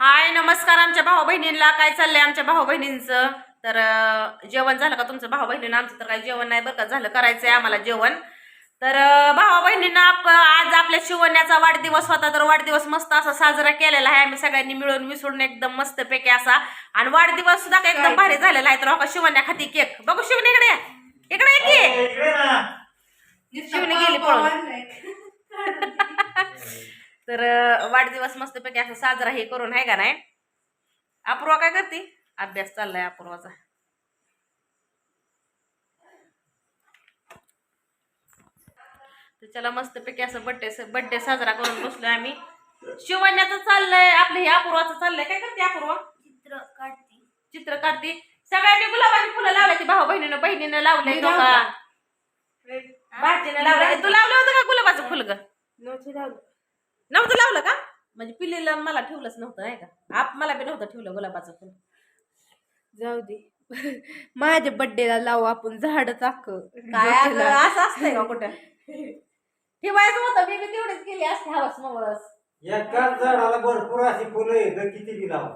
हाय नमस्कार आमच्या भाऊ बहिणींना काय चाललंय आमच्या भाऊ बहिणींचं तर जेवण झालं का तुमचं? भाऊ बहिणीनं आमचं तर काही जेवण नाही बरं का. झालं करायचंय आम्हाला जेवण. तर भाऊ बहिणींना आप आज आपल्या शिवण्याचा वाढदिवस होता. तर वाढदिवस मस्त असा साजरा केलेला आहे. आम्ही सगळ्यांनी मिळून मिसळून एकदम मस्त पैकी असा. आणि वाढदिवस सुद्धा एकदम भारी झालेला आहे. तर हो शिवण्या खाती केक. बघू शिवणी इकडे. इकडे की. शिवणी गेली पळून. तर वाढदिवस मस्तपैकी असं साजरा हे करून आहे का नाही? अपूर्वा काय करते? अभ्यास चाललाय अपूर्वाचा. तर चला मस्तपैकी असं बड्डे बड्डे साजरा करून बसलोय आम्ही. शिवण्याचं चाललंय आपलं हे अपूर्वाचं चाललंय. काय करते अपूर्वा? चित्र काढते. चित्र काढते. सगळ्यांनी गुलाबाची फुलं लावले ती भाऊ बहिणीनं बहिणीनं लावले मी का? लावलं. भाजीनं लावलं तू लावलं होतं का गुलाबाचं फुल ग? नव्हती लावलं का? म्हणजे पिल्लीला मला ठेवलंच नव्हतं नाही का? आप मला बी नव्हतं ठेवलं गुलाबाचं फुल जाऊ दे. माझ्या बर्थडेला लावू आपण झाड चाक. काय अगं, असं असतंय का कुठं? ठेवायचं होतं मी बी तेवढीच केली असते हवस मवस एकाच झाडाला भरपूर अशी फुलं येतं किती बी लावा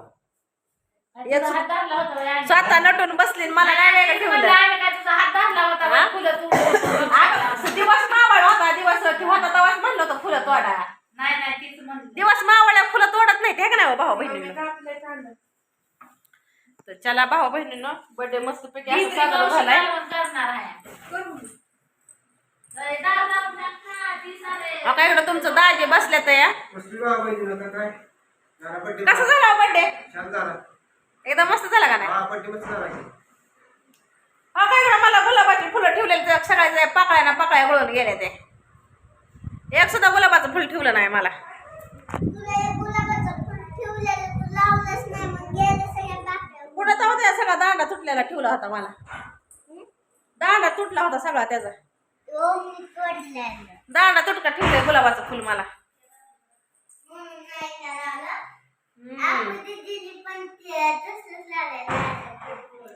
एक स्वतः नटून बसली आणि मला नाही वेगळं ठेवलं. हा? अगं, दिवस मावळ होता दिवस होता तेव्हाच म्हणलं होतं फुलं तोडा. दिवस मावळ्या फुलं तोडत नाही ते का नाही हो भाऊ बहिणीनं? तर चला भाऊ बहिणीनं बर्थडे मस्त पैकी असं साजरा झालाय. अहो, काय इकडं तुमचं दाजे बसल्या तर या? कसली गाव पाहिजे नका काय? जरा बड्डे कसं झाला बर्थडे छान झाला. एकदम मस्त झाला का नाही? हा बड्डे मस्त झाला. की. हा काय इकडं मला गुलाबाची फुलं ठेवलेली सगळ्या पाकळ्या ना पाकळ्या गळून गेले ते एक सुद्धा गुलाबाचं फुल ठेवलं नाही मला. कुठं तर होता सगळा दांडा तुटलेला ठेवला होता मला. दांडा तुटला होता सगळा त्याचा. दांडा तुटका ठेवलाय गुलाबाचं फुल मला.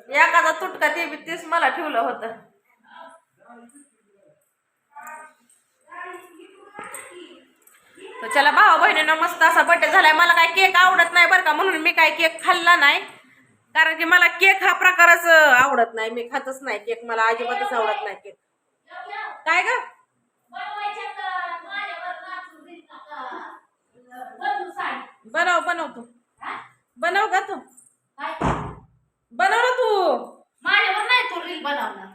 एखादा तुटका ते बी तेच मला ठेवलं होतं. तर चला भावा बहिणीनं मस्त असा बड्डे झालाय. मला काय केक आवडत नाही बरं का म्हणून मी काय केक खाल्ला नाही. कारण की मला केक हा प्रकारच आवडत नाही. मी खातच नाही केक. मला अजिबातच आवडत नाही केक. काय ग? बनव बनव तू. बनव का तू. बनव ना तू माझ्यावर नाही तू रील बनवणार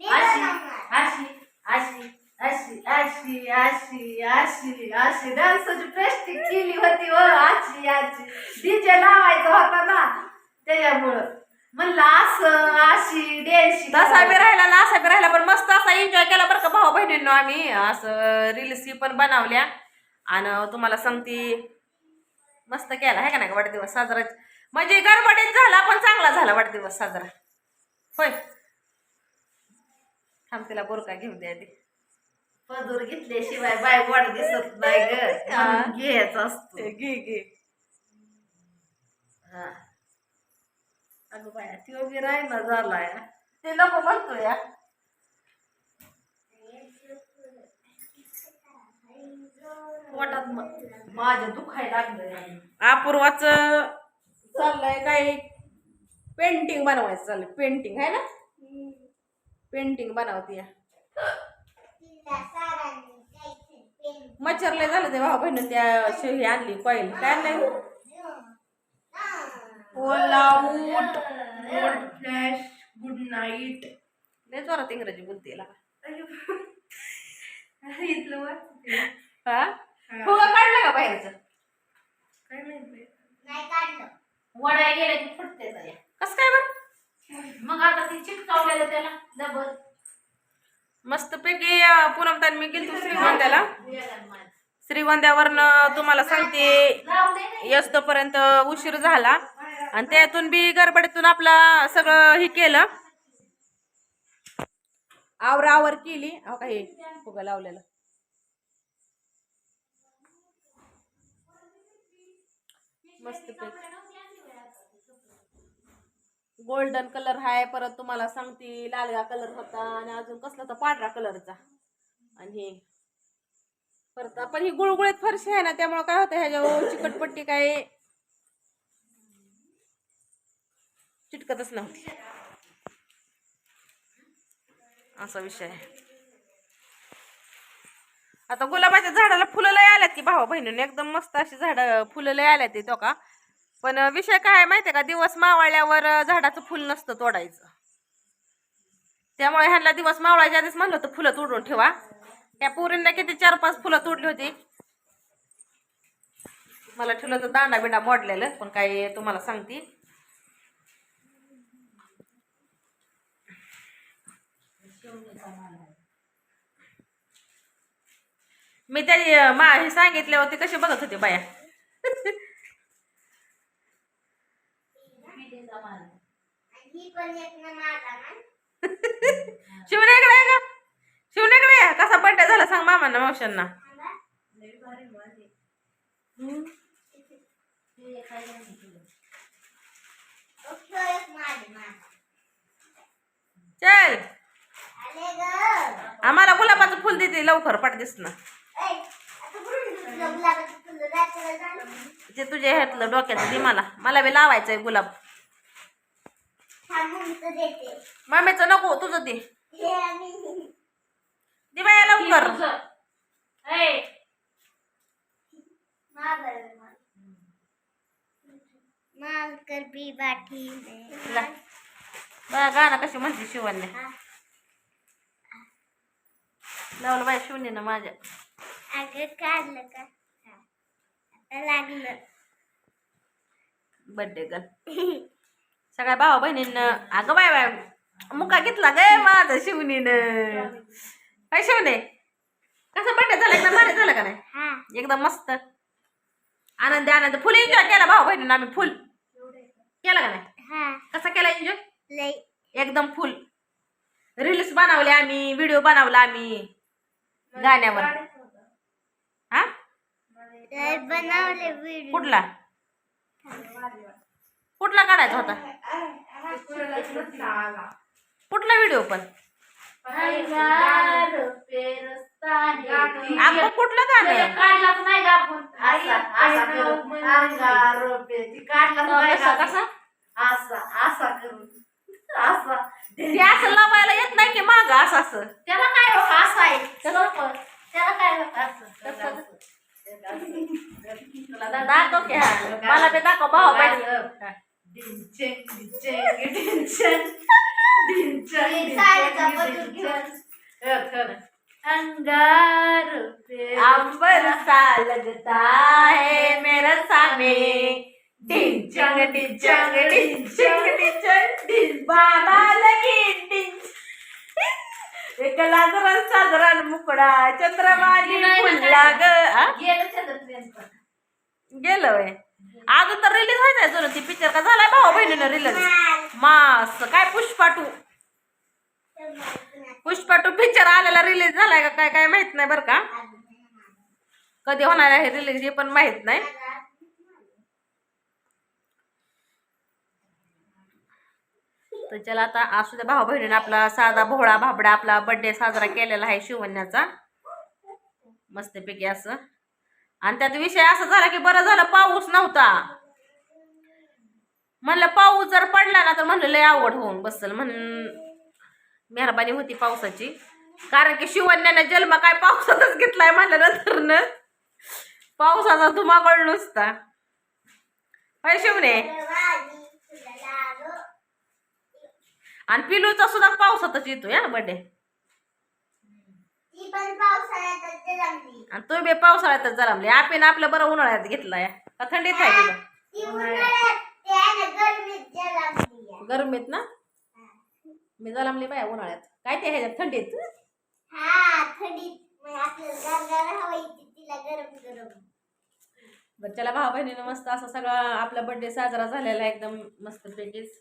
अशी अशी अशी अशी अशी अशी अशी डान्सची प्रॅक्टिस केली होती व अशी अशी डीजे लावायचा होता ना त्याच्यामुळं. म्हणलं असं अशी डॅन्स तसा बी राहिला ना असा बी राहिला पण मस्त असा एन्जॉय केला बरं का भाऊ बहिणींनो आम्ही. असं रील्स पण बनवल्या. आणि तुम्हाला सांगते मस्त केला आहे का नाही वाढदिवस साजरा? म्हणजे गडबडीत झाला पण चांगला झाला वाढदिवस साजरा. होय. थांब तिला बोरका घेऊन द्या आधी पदूर घेतल्याशिवाय बाय वाट दिसत नाही ग. म्हणून घ्यायचा असतो. घे घे. हा. अगं बाया त्यो बी राहिना झालाय. ते नको म्हणतो या. पोटात म- माझ्या दुखायला लागलं अपूर्वाच चाललंय काय? पेंटिंग बनवायचं चाललंय. पेंटिंग आहे ना? पेंटिंग बनवते मच्छर लय झालं ते भाऊ बहिण त्या शेळी आणली कॉईल. काय आणलंय? लाऊट फ्लॅश गुड नाईट लय जोरात इंग्रजी बोलते. इथलं हा? फुगा काढला का बाहेरचं? काय माहिती वड्या गेल्या की फुटते. कसं काय बरं? मग आता ती चिटकावलेलं त्याला डबल. मस्त पैकी पुनमतान मी गेलतो श्रीगोंद्याला. श्रीगोंद्यावरनं तुम्हाला सांगते येस्तोपर्यंत उशीर झाला. आणि त्यातून बी गडबडीतून आपला सगळं हे केलं. आवरावर केली. अहो का हे फुगा लावलेलं. मस्त गोल्डन कलर आहे परत तुम्हाला सांगते लालगा कलर होता आणि अजून कसला तर पांढरा कलरचा आणि हे. परत पण ही गुळगुळीत फरशी आहे ना त्यामुळे काय होतं ह्याच्यावर चिकटपट्टी काय चिटकतच नव्हती. असा विषय आहे. आता गुलाबाच्या झाडाला फुलं लय आल्यात की भावा बहिणीने. एकदम मस्त अशी झाड फुलं लय आल्यात तो का. पण विषय काय आहे माहितीये का? दिवस मावळल्यावर झाडाचं फुल नसतं तोडायचं. त्यामुळे ह्यांना दिवस मावळायच्या आधीच म्हणलं होतं फुलं तोडून ठेवा. त्या पोरींना किती चार पाच फुलं तोडली होती. मला ठेवलं तर दांडा बिंडा मोडलेलं पण काय तुम्हाला सांगते. मी त्या मा हे सांगितल्यावर ते कसे बघत होते बाया? शिवण्याकडे आहे का शिवण्याकडे आहे? कसा बड्डे झाला सांग मामांना मावशांना चल. आम्हाला गुलाबाचं फुल देते लवकर पट दिसणं. ते तुझ्या ह्यातलं डोक्याचं दे मला. मला बी लावायचंय गुलाब. मामेचं नको तुझं दे. दे बाया लवकर. कर भी बाठी ला. बघा गाणं कशी म्हणते शिवण्या लावलं बाय शिवण्यानं माझ्या. अगं काढलं का. आता लागलं. बड्डे गल सगळ्या भावा बहिणींना अगं बाय बाय मुका घेतला गे माझा शिवणीनं. काय शिवणे? कसं बड्डे झाला? एकदम भारी झालं का नाही? हा. एकदम मस्त. आनंदी आनंद. फुल एन्जॉय केला भाऊ बहिणीनं आम्ही फुल. केला का नाही? कसा केला एन्जॉय एकदम फुल. रील्स बनवले आम्ही व्हिडिओ बनवला आम्ही. गाण्यावर. हा? बनवले कुठला? कुठला काढायचा होता? कुठला व्हिडिओ पण? अगं कुठलं गाणं? काढलाच नाही का आपण? असा कसं करून. ते लावायला येत नाही की माग असं असं? त्याला काय होत असं आहे. त्याला? काय होत असं? तुला दाखव की हा. मला ते दाखव भाऊ बहिणी बदल घेऊन. अंगार पे अंबर सा लगता है मेरा सामे. डिंचंग डिंचंग डिंचंग डिंचंग डिंच बाबा लगी डिंच एक लाजरान साजरान मुकडा. चंद्रमाली फुलला ग? गेलं गेलं वय. अजून तर रिलीज व्हायचंय जुनं ती पिक्चर का झालाय भाऊ बहिणीनं रिलीज मास काय Pushpa two Pushpa two picture आलेला रिलीज झालाय का काय काय माहीत नाही बरं का? कधी होणार आहे रिलीज हे पण माहीत नाही. तर चला आता असू द्या भाऊ बहिणीने आपला साधा भोळा भाबडा आपला बर्थडे साजरा केलेला आहे शिवण्याचा मस्तपैकी असं. आणि त्यात विषय असा झाला की बरं झालं पाऊस नव्हता. म्हणलं पाऊस जर पडला ना तर म्हणलं लय आवड होऊन बसल म्हण मेहरबानी होती पावसाची. कारण की शिवण्याने जन्म काय पावसातच घेतलाय म्हणलं न पावसाचा धुमाकळ नुसता. होय शिवने? आणि पिलूचा सुद्धा पावसातच येतो या बड्डे ती पण पावसाळ्यातच जलमली आणि तो बी पावसाळ्यातच जलमले आपण आपलं बरं उन्हाळ्यात घेतलाय. का थंडीत आहे तिला गरमीत ना? मी जलमली बाया उन्हाळ्यात. काय ते ह्याच्यात? थंडीत? बरं चला भाऊ बहिणीनं मस्त असा सगळा आपला बर्थडे साजरा झालेला एकदम मस्त पैकीच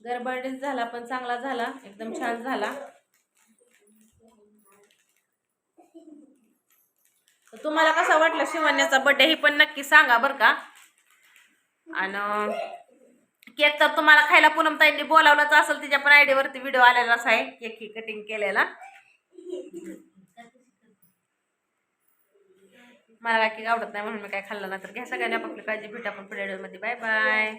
घर बर्थडे झाला पण चांगला झाला एकदम छान झाला. तर तुम्हाला कसा वाटला शिवण्याचा बड्डे हे पण नक्की सांगा बरं का. आणि केक तर तुम्हाला खायला पूनम ताईंनी बोलावलंच असेल तिच्या पण आयडी वरती व्हिडिओ आलेलाच आहे केक ही कटिंग केलेला. मला काय केक आवडत नाही म्हणून मी काय खाल्लं ना तर घ्या सगळ्यांनी आपापली काळजी भेटा आपण पुढे व्हिडिओमध्ये बाय बाय